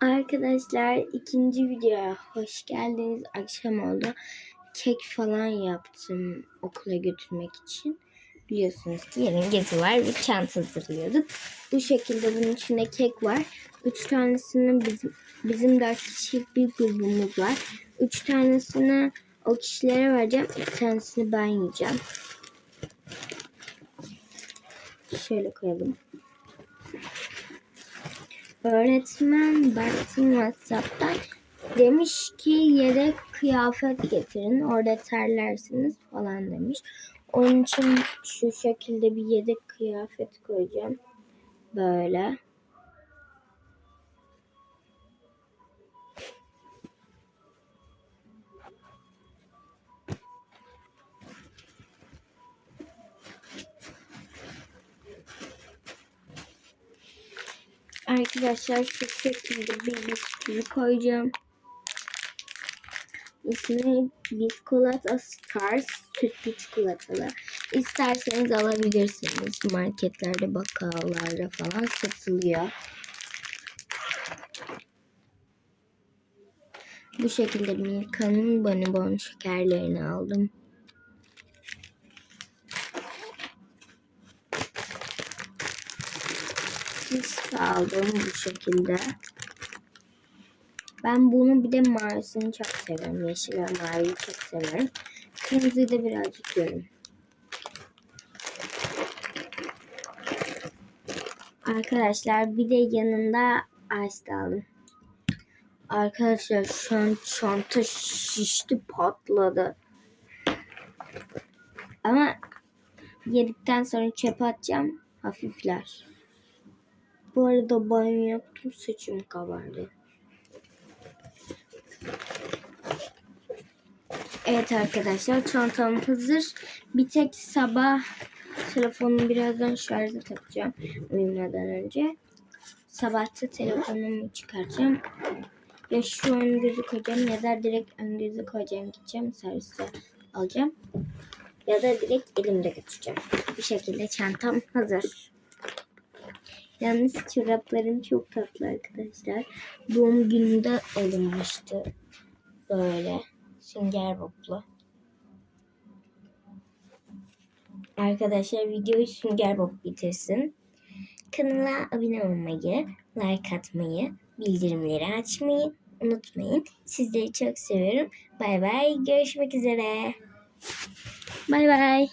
Arkadaşlar ikinci videoya hoş geldiniz. Akşam oldu. Kek falan yaptım okula götürmek için. Biliyorsunuz ki yarın gezi var ve çanta hazırlıyorduk. Bu şekilde bunun içinde kek var. Üç tanesini bizim, bizim dört kişilik bir grubumuz var. Üç tanesini o kişilere vereceğim. Bir tanesini ben yiyeceğim. Şöyle koyalım. Öğretmen baktım WhatsApp'tan demiş ki yedek kıyafet getirin orada terlersiniz falan demiş. Onun için şu şekilde bir yedek kıyafet koyacağım. Böyle. Arkadaşlar şu şekilde bir bisküvi koyacağım. İsmi Biskolata Stars sütlü çikolatalı. İsterseniz alabilirsiniz. Marketlerde, bakkallarda falan satılıyor. Bu şekilde Milka'nın bonibon şekerlerini aldım. Fisk aldım bu şekilde. Ben bunu bir de mavisini çok seviyorum. Yeşil ve maviyi çok seviyorum. Kırmızıyı da birazcık yiyorum. Arkadaşlar bir de yanında ice aldım. Arkadaşlar şu an çanta şişti patladı. Ama yedikten sonra çöpe atacağım. Hafifler. Bu arada banyo yaptım saçım kabardı. Evet arkadaşlar çantam hazır. Bir tek sabah telefonumu birazdan şarja takacağım uyumadan önce. Sabahta telefonumu çıkartacağım. Ya şu ön gözü koyacağım ya da direkt ön gözü koyacağım gideceğim servise alacağım. Ya da direkt elimde götüreceğim. Bu şekilde çantam hazır. Yalnız çoraplarım çok tatlı arkadaşlar. Doğum gününde alınmıştı. Böyle sünger boblu. Arkadaşlar videoyu sünger bob bitirsin. Kanala abone olmayı, like atmayı, bildirimleri açmayı unutmayın. Sizleri çok seviyorum. Bay bay. Görüşmek üzere. Bay bay.